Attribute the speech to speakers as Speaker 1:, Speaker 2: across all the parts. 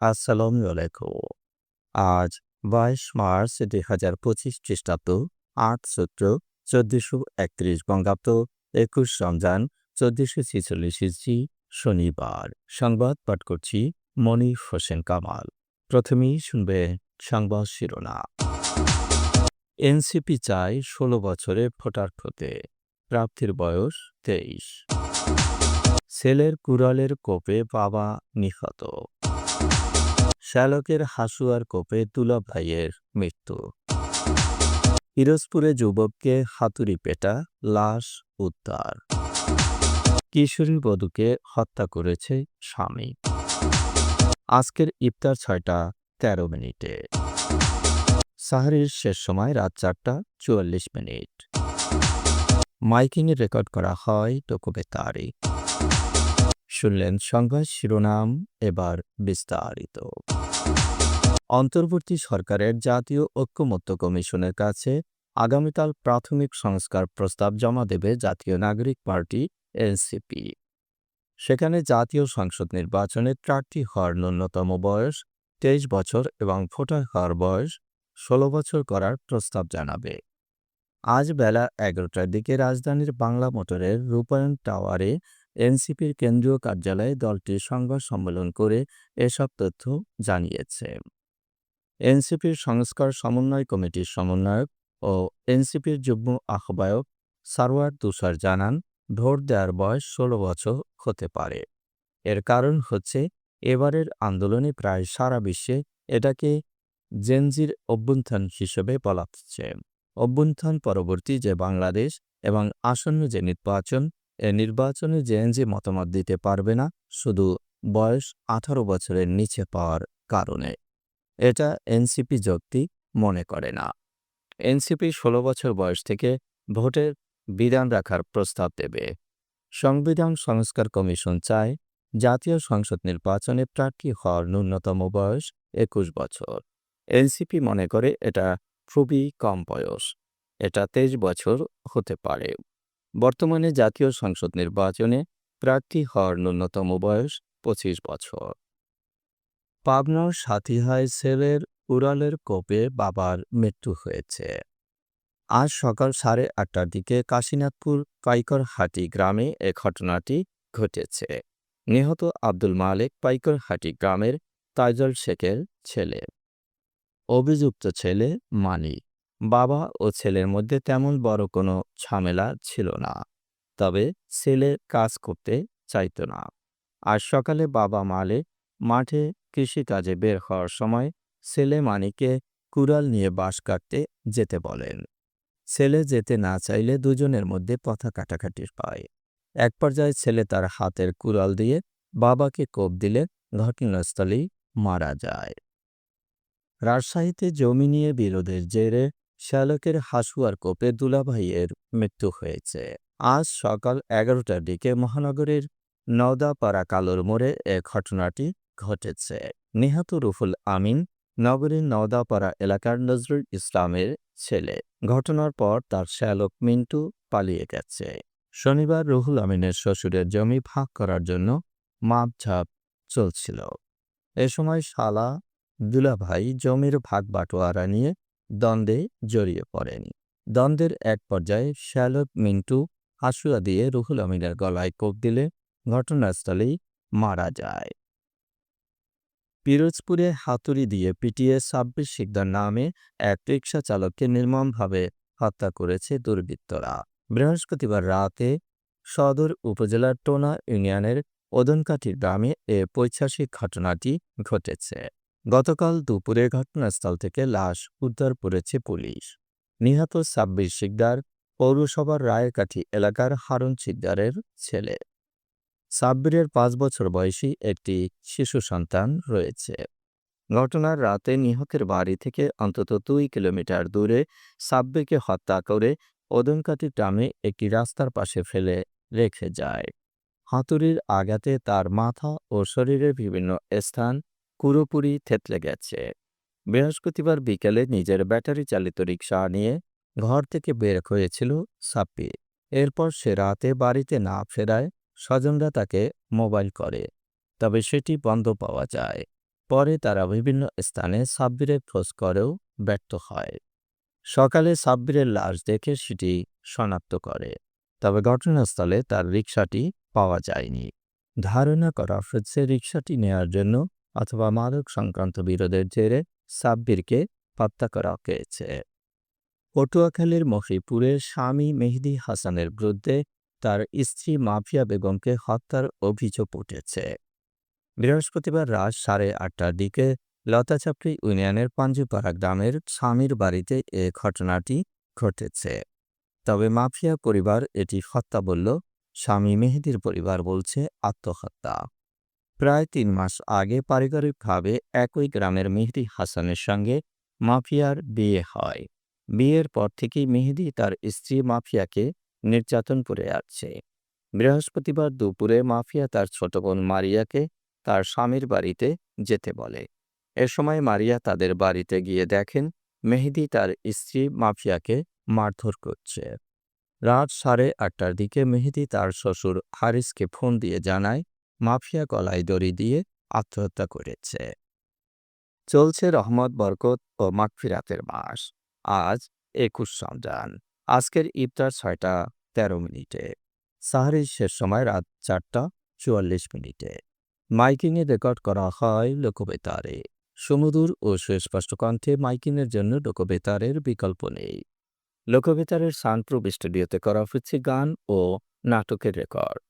Speaker 1: আসসালামু আলাইকুম। আজ বাইশ মার্চ দুই হাজার পঁচিশ খ্রিস্টাব্দ, আট সূত্র, চোদ্দশো একত্রিশ বঙ্গাব্দ, একুশ রমজান, চোদ্দশো ছেচল্লিশ ইসি শনিবার। সংবাদ পাঠ করছি মনির হোসেন কামাল। প্রথমেই শুনবে সংবাদ শিরোনাম। এনসিপি চায় ষোলো বছরে ভোটার হতে প্রাপ্তির বয়স তেইশ। ছেলের কুড়ালের কোপে বাবা নিহত। শ্যালকের হাসুয়ার কোপে তুলা ভাইয়ের মৃত্যু। পিরোজপুরে যুবককে হাতুড়ি পেটা, লাশ উদ্ধার। কিশোরী বধূকে হত্যা করেছে স্বামী। আজকের ইফতার ছয়টা তেরো মিনিটে। সাহারির শেষ সময় রাত চারটা চুয়াল্লিশ মিনিট। মাইকিংয়ে রেকর্ড করা হয় টোকোবে তারিখ শুনলেন সংবাদ শিরোনাম এবার বিস্তারিত। অন্তর্বর্তী সরকারের জাতীয় ঐক্যমত্য কমিশনের কাছে আগামীকাল প্রাথমিক সংস্কার প্রস্তাব জমা দেবে জাতীয় নাগরিক পার্টি, এনসিপি। সেখানে জাতীয় সংসদ নির্বাচনে প্রার্থী হওয়ার ন্যূনতম বয়স তেইশ বছর এবং ভোটার হওয়ার বয়স ষোলো বছর করার প্রস্তাব জানাবে। আজ বেলা এগারোটার দিকে রাজধানীর বাংলা মোটরের রূপায়ণ টাওয়ারে এনসিপির কেন্দ্রীয় কার্যালয়ে দলটির সংবাদ সম্মেলন করে এসব তথ্য জানিয়েছে। এনসিপির সংস্কার সমন্বয় কমিটির সমন্বয়ক ও এনসিপির যুগ্ম আহ্বায়ক সারওয়ার তুষার জানান, ভোট দেওয়ার বয়স ষোলো বছর হতে পারে। এর কারণ হচ্ছে, এবারের আন্দোলনে প্রায় সারা বিশ্বে এটাকে জেনজির অভ্যুত্থান হিসেবে বলা হচ্ছে। অভ্যুত্থান পরবর্তী যে বাংলাদেশ এবং আসন্ন যে নির্বাচন নির্বাচনে জেএনজি মতামত দিতে পারবে না, শুধু বয়স আঠারো বছরের নিচে পাওয়ার কারণে। এটা এনসিপি যৌক্তিক মনে করে না। এনসিপি ষোলো বছর বয়স থেকে ভোটের বিধান রাখার প্রস্তাব দেবে। সংবিধান সংস্কার কমিশন চায় জাতীয় সংসদ নির্বাচনে প্রার্থী হওয়ার ন্যূনতম বয়স একুশ বছর। এনসিপি মনে করে এটা খুবই কম বয়স। এটা তেইশ বছর হতে পারে। বর্তমানে জাতীয় সংসদ নির্বাচনে প্রার্থী হওয়ার ন্যূনতম বয়স পঁচিশ বছর। পাবনার সাথীহায় ছেলের উড়ালের কোপে বাবার মৃত্যু হয়েছে। আজ সকাল সাড়ে আটটার দিকে কাশীনাথপুর পাইকরহাটি গ্রামে এ ঘটনাটি ঘটেছে। নিহত আব্দুল মালেক পাইকরহাটি গ্রামের তাইজল শেখের ছেলে। অভিযুক্ত ছেলে মানি বাবা ও ছেলের মধ্যে তেমন বড় কোনো ঝামেলা ছিল না। তবে ছেলে কাজ করতে চাইত না। আজ সকালে বাবা মালে মাঠে কৃষিকাজে বের হওয়ার সময় ছেলে মানিকে কুড়াল নিয়ে বাঁশ কাটতে যেতে বলেন। ছেলে যেতে না চাইলে দুজনের মধ্যে পথা কাটাকাটি পায় এক পর্যায়ে ছেলে তার হাতের কুড়াল দিয়ে বাবাকে কোপ দিলে ঘটনাস্থলেই মারা যায়। রাজশাহীতে জমি নিয়ে বিরোধের জেরে শ্যালকের হাসুয়ার কোপে দুলাভাইয়ের মৃত্যু হয়েছে। আজ সকাল এগারোটার দিকে মহানগরের নওদাপাড়া কালোর মোড়ে এ ঘটনাটি ঘটেছে। নিহত রুফুল আমিন নগরীর নওদাপাড়া এলাকার নজরুল ইসলামের ছেলে। ঘটনার পর তার শ্যালক মিন্টু পালিয়ে গেছে। শনিবার রুহুল আমিনের শ্বশুরের জমি ভাগ করার জন্য মাপঝাপ চলছিল। এ সময় শালা দুলাভাই জমির ভাগ বাটোয়ারা নিয়ে দ্বন্দ্বে জড়িয়ে পড়েন। দ্বন্দ্বের এক পর্যায়ে শ্যালক মিন্টু হাসুয়া দিয়ে রুহুল আমিনের গলায় কোপ দিলে ঘটনাস্থলেই মারা যায়। পিরোজপুরে হাতুড়ি দিয়ে পিটিয়ে সাব্বির শিকদার নামে এক রিক্সা চালককে নির্মমভাবে হত্যা করেছে দুর্বৃত্তরা। বৃহস্পতিবার রাতে সদর উপজেলার টোনা ইউনিয়নের ওদনকাঠি গ্রামে এ পৈশাসিক ঘটনাটি ঘটেছে। গতকাল দুপুরে ঘটনাস্থল থেকে লাশ উদ্ধার করেছে পুলিশ। নিহত সাব্বির শিকদার পৌরসভার রায়েরকাঠি এলাকার হারুন শিকদারের ছেলে। সাব্বিরের পাঁচ বছর বয়সী একটি শিশু সন্তান রয়েছে। ঘটনার রাতে নিহতের বাড়ি থেকে অন্তত দুই কিলোমিটার দূরে সাব্বিরকে হত্যা করে ওদনকাটি গ্রামে একটি রাস্তার পাশে ফেলে রেখে যায়। হাতুড়ির আঘাতে তার মাথা ও শরীরের বিভিন্ন স্থান পুরোপুরি থেতলে গেছে। বৃহস্পতিবার বিকেলে নিজের ব্যাটারি চালিত রিক্সা নিয়ে ঘর থেকে বের হয়েছিল সাব্বির। এরপর সে রাতে বাড়িতে না ফেরায় স্বজনরা তাকে মোবাইল করে, তবে সেটি বন্ধ পাওয়া যায়। পরে তারা বিভিন্ন স্থানে সাব্বিরের খোঁজ করেও ব্যর্থ হয়। সকালে সাব্বিরের লাশ দেখে সেটি শনাক্ত করে, তবে ঘটনাস্থলে তার রিকশাটি পাওয়া যায়নি। ধারণা করা হচ্ছে রিকশাটি নেয়ার জন্য অথবা মাদক সংক্রান্ত বিরোধের জেরে সাব্বিরকে হত্যা করা হয়েছে। পটুয়াখালীর মহিপুরে স্বামী মেহেদি হাসানের বিরুদ্ধে তার স্ত্রী মাফিয়া বেগমকে হত্যার অভিযোগ উঠেছে। বৃহস্পতিবার রাত সাড়ে আটটার দিকে লতাচাপড়ি ইউনিয়নের পাঞ্জুপাড়া গ্রামের স্বামীর বাড়িতে এ ঘটনাটি ঘটেছে। তবে মাফিয়া পরিবার এটি হত্যা বলল, স্বামী মেহেদির পরিবার বলছে আত্মহত্যা। প্রায় তিন মাস আগে পারিবারিকভাবে একই গ্রামের মেহেদি হাসানের সঙ্গে মাফিয়ার বিয়ে হয়। বিয়ের পর থেকেই মেহেদি তার স্ত্রী মাফিয়াকে নির্যাতন করে আসছে। বৃহস্পতিবার দুপুরে মাফিয়া তার ছোট বোন মারিয়াকে তার স্বামীর বাড়িতে যেতে বলে। এ সময় মারিয়া তাদের বাড়িতে গিয়ে দেখেন মেহেদি তার স্ত্রী মাফিয়াকে মারধর করছে। রাত সাড়ে আটটার দিকে মেহেদি তার শ্বশুর হারিসকে ফোন দিয়ে জানায় মাফিয়া গলায় দড়ি দিয়ে আত্মহত্যা করেছে। চলছে রহমত, বরকত ও মাগফিরাতের মাস। আজ একুশ রমজান। আজকের ইফতার ছয়টা তেরো মিনিটে। সাহারির শেষ সময় রাত চারটা চুয়াল্লিশ মিনিটে। মাইকিংয়ে রেকর্ড করা হয় লোকবেতারে। সুমধুর ও সুস্পষ্ট কণ্ঠে মাইকিংয়ের জন্য লোকবেতারের বিকল্প নেই। লোকবেতারের সানপ্রুভ স্টুডিওতে করা হচ্ছে গান ও নাটকের record.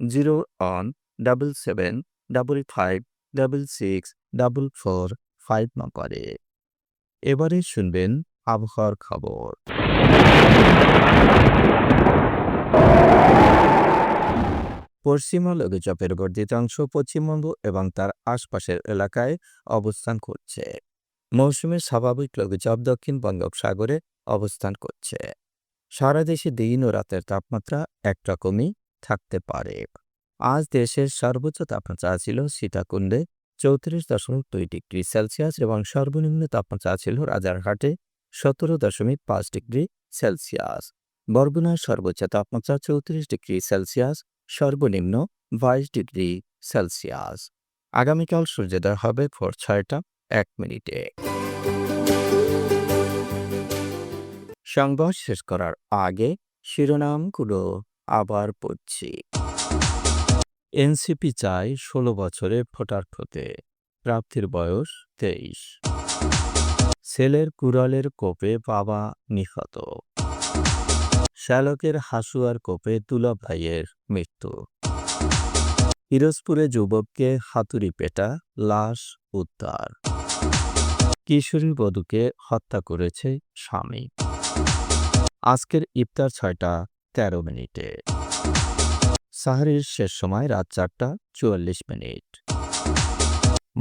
Speaker 1: zero one double seven double five double six double four five নম্বরে এবারে শুনবেন আবহাওয়ার খবর। পশ্চিমা লঘুচাপের বর্ধিত অংশ পশ্চিমবঙ্গ এবং তার আশপাশের এলাকায় অবস্থান করছে। মৌসুমের স্বাভাবিক লঘুচাপ দক্ষিণ বঙ্গোপসাগরে অবস্থান করছে। সারা দেশে দিন ও রাতের তাপমাত্রা একরকমই থাকতে পারে। আজ দেশের সর্বোচ্চ তাপমাত্রা ছিল সীতাকুণ্ডে চৌত্রিশ দশমিক দুই ডিগ্রি সেলসিয়াস এবং সর্বনিম্ন তাপমাত্রা ছিল রাজারহাটে সতেরো দশমিক পাঁচ ডিগ্রি সেলসিয়াস। বরগুনার সর্বোচ্চ তাপমাত্রা চৌত্রিশ ডিগ্রি সেলসিয়াস, সর্বনিম্ন বাইশ ডিগ্রি সেলসিয়াস। আগামীকাল সূর্যোদয় হবে ভোর ছয়টা এক মিনিটে। সংবাদ শেষ করার আগে শিরোনামগুলো আবার পড়ছি। এনসিপি চায় ষোলো বছরে ভোটার হতে প্রাপ্তির বয়স তেইশ। ছেলের কুড়ালের কোপে বাবা নিহত। শ্যালকের হাসুয়ার কোপে তুলা ভাইয়ের মৃত্যু। পিরোজপুরে যুবককে হাতুড়ি পেটা লাশ উদ্ধার। কিশোরী বধূকে হত্যা করেছে স্বামী। আজকের ইফতার ছয়টা তেরো মিনিটে। সাহারির শেষ সময় রাত চারটা চুয়াল্লিশ মিনিট।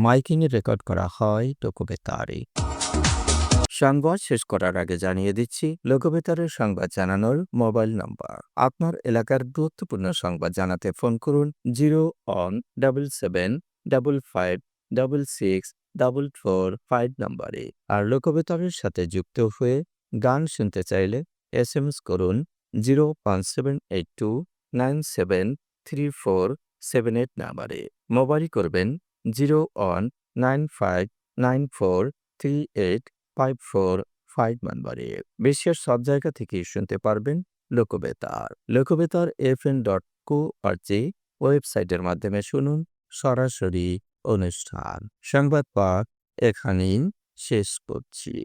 Speaker 1: মাইকিংয়ে রেকর্ড করা হয় লোকবেতারে সংবাদ শেষ করার আগে জানিয়ে দিচ্ছি লোকবেতারের সংবাদ জানানোর মোবাইল নম্বর। আপনার এলাকার গুরুত্বপূর্ণ সংবাদ জানাতে ফোন করুন zero one double seven double five double six double four five নম্বরে। আর লোকবেতারের সাথে যুক্ত হয়ে গান শুনতে চাইলে এস এম এস করুন zero one seven eight two nine seven three four seven eight নাম্বারে মোবাইল করবেন zero one nine five nine four three eight five four five নাম্বারে। বিশ্বের সব জায়গা থেকে শুনতে পারবেন Lokbetar. Lokbetar F N dot O R G ওয়েবসাইটের মাধ্যমে শুনুন সরাসরি অনুষ্ঠান। সংবাদ পাঠ এখানেই শেষ করছি।